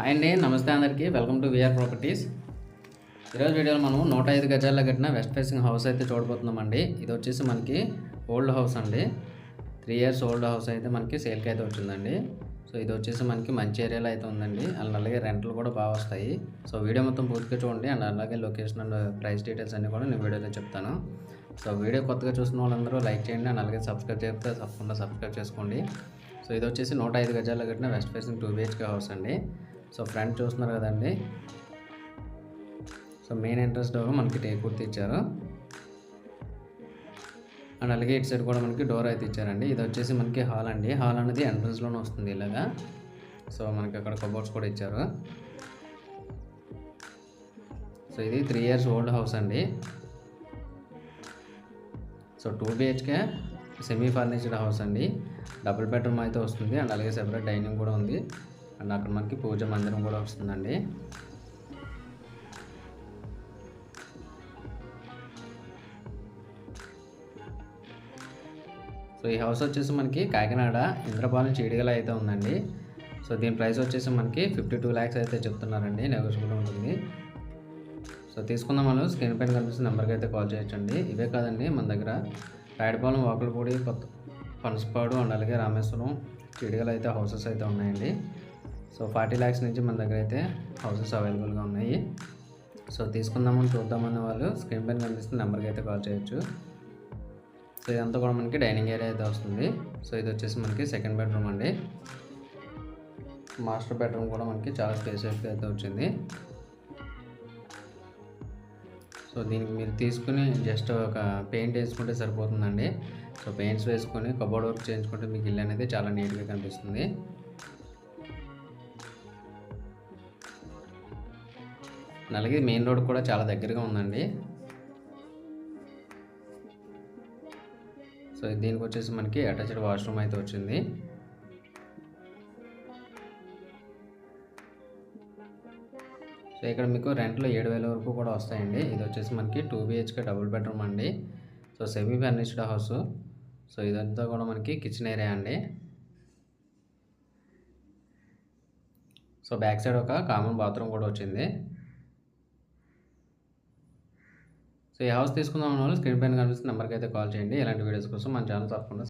Hi అండి నమస్తే అందరికీ. Welcome to VR properties. ఈరోజు వీడియోలో మనం నూట ఐదు గజాల్లో కట్టిన వెస్ట్ ఫేసింగ్ హౌస్ అయితే చూడబోతున్నామండి. ఇది వచ్చేసి మనకి ఓల్డ్ హౌస్ అండి. త్రీ ఇయర్స్ ఓల్డ్ హౌస్ అయితే మనకి సేల్కి అయితే వచ్చిందండి. సో ఇది వచ్చేసి మనకి మంచి ఏరియాలో అయితే ఉందండి. అండ్ అలాగే రెంట్లు కూడా బాగా వస్తాయి. సో వీడియో మొత్తం పూర్తిగా చూడండి. అండ్ అలాగే లొకేషన్ అండ్ ప్రైస్ డీటెయిల్స్ అన్నీ కూడా నేను వీడియోలో చెప్తాను. సో వీడియో కొత్తగా చూసిన వాళ్ళందరూ లైక్ చేయండి. అండ్ అలాగే సబ్స్క్రైబ్ చేస్తే తప్పకుండా సబ్స్క్రైబ్ చేసుకోండి. సో ఇది వచ్చేసి నూట ఐదు గజాల్లో కట్టిన west facing two BHK house అండి. సో ఫ్రంట్ చూస్తున్నారు కదండి. సో మెయిన్ ఎంట్రన్స్ డోర్ మనకి టేకూర్తి ఇచ్చారు. అండ్ అలాగే ఇటు సైడ్ కూడా మనకి డోర్ అయితే ఇచ్చారండి. ఇది వచ్చేసి మనకి హాల్ అండి. హాల్ అనేది ఎంట్రన్స్లోనే వస్తుంది ఇలాగా. సో మనకి అక్కడ కబోర్డ్స్ కూడా ఇచ్చారు. సో ఇది త్రీ ఇయర్స్ ఓల్డ్ హౌస్ అండి. So two BHK semi furnished house అండి. డబుల్ బెడ్రూమ్ అయితే వస్తుంది. అండ్ అలాగే సెపరేట్ డైనింగ్ కూడా ఉంది. అండ్ అక్కడ మనకి పూజ మందిరం కూడా వస్తుందండి. సో ఈ హౌస్ వచ్చేసి మనకి కాకినాడ ఇంద్రపాలెం చీడిగల అయితే ఉందండి. సో దీని ప్రైస్ వచ్చేసి మనకి ఫిఫ్టీ టూ ల్యాక్స్ అయితే చెప్తున్నారండి. నెగోషియబుల్ ఉంటుంది. సో తీసుకుందాం వాళ్ళు స్క్రీన్ పైన కనిపిస్తున్న నెంబర్కి అయితే కాల్ చేయొచ్చండి. ఇవే కాదండి మన దగ్గర రాయడపాలెం వాకులపూడి కొత్త పనసపాడు అండ్ అలాగే రామేశ్వరం చీడిగలు అయితే హౌసెస్ అయితే ఉన్నాయండి. సో ఫార్టీ ల్యాక్స్ నుంచి మన దగ్గర అయితే హౌసెస్ అవైలబుల్గా ఉన్నాయి. సో తీసుకుందామని చూద్దామన్న వాళ్ళు. స్క్రీన్ పైన కనిపిస్తున్న నెంబర్కి అయితే కాల్ చేయొచ్చు. సో ఇదంతా కూడా మనకి డైనింగ్ ఏరియా అయితే వస్తుంది. సో ఇది వచ్చేసి మనకి సెకండ్ బెడ్రూమ్ అండి. మాస్టర్ బెడ్రూమ్ కూడా మనకి చాలా స్పేసియస్గా అయితే వచ్చింది. సో దీనికి మీరు తీసుకుని జస్ట్ ఒక పెయింట్ వేసుకుంటే సరిపోతుందండి. సో పెయింట్స్ వేసుకొని కబోర్డ్ వర్క్ చేయించుకుంటే మీకు ఇల్లు అనేది చాలా నీట్గా కనిపిస్తుంది. అలాగే మెయిన్ రోడ్ కూడా చాలా దగ్గరగా ఉందండి. సో దీనికి వచ్చేసి మనకి అటాచ్డ్ వాష్రూమ్ అయితే వచ్చింది. సో ఇక్కడ మీకు రెంట్లో ఏడు వేల వరకు కూడా వస్తాయండి. ఇది వచ్చేసి మనకి టూ బిహెచ్కే డబుల్ బెడ్రూమ్ అండి. So semi furnished house. So ఇదంతా కూడా మనకి కిచెన్ ఏరియా అండి. సో బ్యాక్ సైడ్ ఒక కామన్ బాత్రూమ్ కూడా వచ్చింది. సో ఈ హౌస్ తీసుకుందాం వాళ్ళు స్క్రీన్ పైన కనిపిస్తున్న నెంబర్కి అయితే కాల్ చేయండి. ఇలాంటి వీడియోస్ కోసం మన ఛానల్ తప్పకుండా